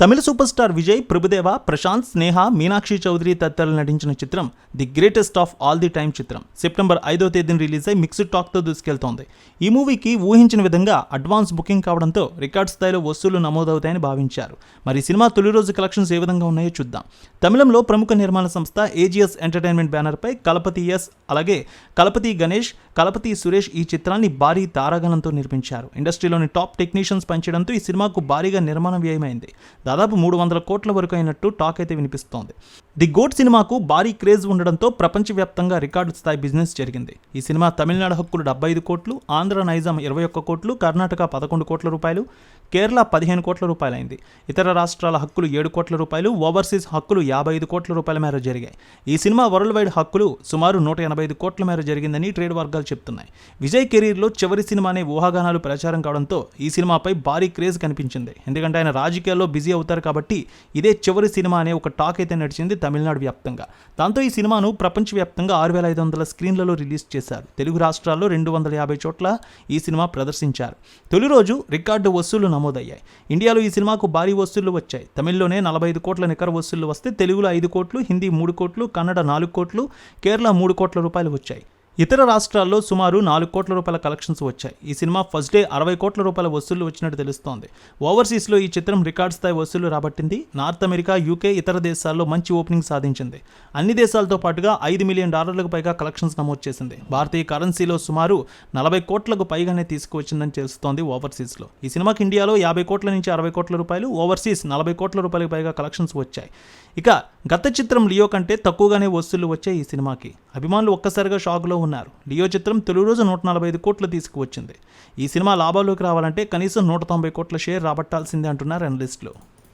తమిళ super star Vijay Prabhudeva Prashanth Sneha Meenakshi Chaudhary తదితరులు నటించిన చిత్రం the greatest of all the time చిత్రం. సెప్టెంబర్ ఐదో తేదీన రిలీజ్ అయి మిక్స్డ్ టాక్తో దూసుకెళ్తోంది. ఈ మూవీకి ఊహించిన విధంగా అడ్వాన్స్ బుకింగ్ కావడంతో రికార్డ్ స్థాయిలో వసూళ్ళు నమోదవుతాయని భావించారు. మరి సినిమా తొలి రోజు కలెక్షన్స్ ఏ విధంగా ఉన్నాయో చూద్దాం. తమిళంలో ప్రముఖ నిర్మాణ సంస్థ ఏజిఎస్ ఎంటర్టైన్మెంట్ బ్యానర్పై కలపతి ఎస్ అలాగే కలపతి గణేష్ కలపతి సురేష్ ఈ చిత్రాన్ని భారీ తారాగణంతో నిర్మించారు. ఇండస్ట్రీలోని టాప్ టెక్నీషియన్స్ పనిచేయడంతో ఈ సినిమాకు భారీగా నిర్మాణ వ్యయమైంది. దాదాపు మూడు వందల కోట్ల వరకు అయినట్టు టాక్ అయితే వినిపిస్తోంది. ది గోట్ సినిమాకు భారీ క్రేజ్ ఉండడంతో ప్రపంచవ్యాప్తంగా రికార్డు స్థాయి బిజినెస్ జరిగింది. ఈ సినిమా తమిళనాడు హక్కులు డెబ్బై ఐదు కోట్లు ఆంధ్ర నైజాం ఇరవై ఒక్క కోట్లు కర్ణాటక పదకొండు కోట్ల రూపాయలు కేరళ పదిహేను కోట్ల రూపాయలైంది. ఇతర రాష్ట్రాల హక్కులు ఏడు కోట్ల రూపాయలు ఓవర్సీస్ హక్కులు యాభై ఐదు కోట్ల రూపాయల మేర జరిగాయి. ఈ సినిమా వరల్డ్ వైడ్ హక్కులు సుమారు నూట ఎనభై ఐదు కోట్ల మేర జరిగిందని ట్రేడ్ వర్గాలు చెప్తున్నాయి. విజయ్ కెరీర్లో చివరి సినిమా అనే ఊహాగానాలు ప్రచారం కావడంతో ఈ సినిమాపై భారీ క్రేజ్ కనిపించింది. ఎందుకంటే ఆయన రాజకీయాల్లో బిజీ అవుతారు కాబట్టి ఇదే చివరి సినిమా అనే ఒక టాక్ అయితే నడిచింది తమిళనాడు వ్యాప్తంగా. దాంతో ఈ సినిమాను ప్రపంచవ్యాప్తంగా ఆరు వేల ఐదు వందల స్క్రీన్లలో రిలీజ్ చేశారు. తెలుగు రాష్ట్రాల్లో రెండు వందల యాభై చోట్ల ఈ సినిమా ప్రదర్శించారు. తొలి రోజు రికార్డు వసూలు నమోదయ్యాయి. ఇండియాలో ఈ సినిమాకు భారీ వసూళ్ళు వచ్చాయి. తమిళ్ళోనే నలభై ఐదు కోట్ల నికర వసూళ్ళు వస్తే తెలుగులో ఐదు కోట్లు హిందీ మూడు కోట్లు కన్నడ నాలుగు కోట్లు కేరళ మూడు కోట్ల రూపాయలు వచ్చాయి. ఇతర రాష్ట్రాల్లో సుమారు నాలుగు కోట్ల రూపాయల కలెక్షన్స్ వచ్చాయి. ఈ సినిమా ఫస్ట్ డే అరవై కోట్ల రూపాయల వసూళ్ళు వచ్చినట్టు తెలుస్తోంది. ఓవర్సీస్లో ఈ చిత్రం రికార్డ్ స్థాయి వసూళ్ళు రాబట్టింది. నార్త్ అమెరికా యూకే ఇతర దేశాల్లో మంచి ఓపెనింగ్ సాధించింది. అన్ని దేశాలతో పాటుగా ఐదు మిలియన్ డాలర్లకు పైగా కలెక్షన్స్ నమోదు చేసింది. భారతీయ కరెన్సీలో సుమారు నలభై కోట్లకు పైగానే తీసుకువచ్చిందని తెలుస్తోంది ఓవర్సీస్లో. ఈ సినిమాకి ఇండియాలో యాభై కోట్ల నుంచి అరవై కోట్ల రూపాయలు ఓవర్సీస్ నలభై కోట్ల రూపాయలకు పైగా కలెక్షన్స్ వచ్చాయి. ఇక గత చిత్రం లియో కంటే తక్కువగానే వసూళ్ళు వచ్చాయి ఈ సినిమాకి. అభిమానులు ఒక్కసారిగా షాక్లో ఉన్నారు. లియో చిత్రం తొలి రోజు నూట నలభై ఐదు కోట్లు తీసుకువచ్చింది. ఈ సినిమా లాభాల్లోకి రావాలంటే కనీసం నూట తొంభై కోట్ల షేర్ రాబట్టాల్సిందే అంటున్నారు అనలిస్టులు.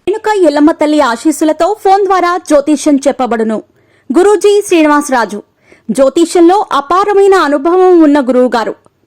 వెనుక ఎల్లమ్మ తల్లి ఆశీస్సులతో ఫోన్ ద్వారా జ్యోతిష్యం చెప్పబడును. గురూజీ శ్రీనివాసరాజు. జ్యోతిష్యంలో అపారమైన అనుభవం ఉన్న గురువు గారు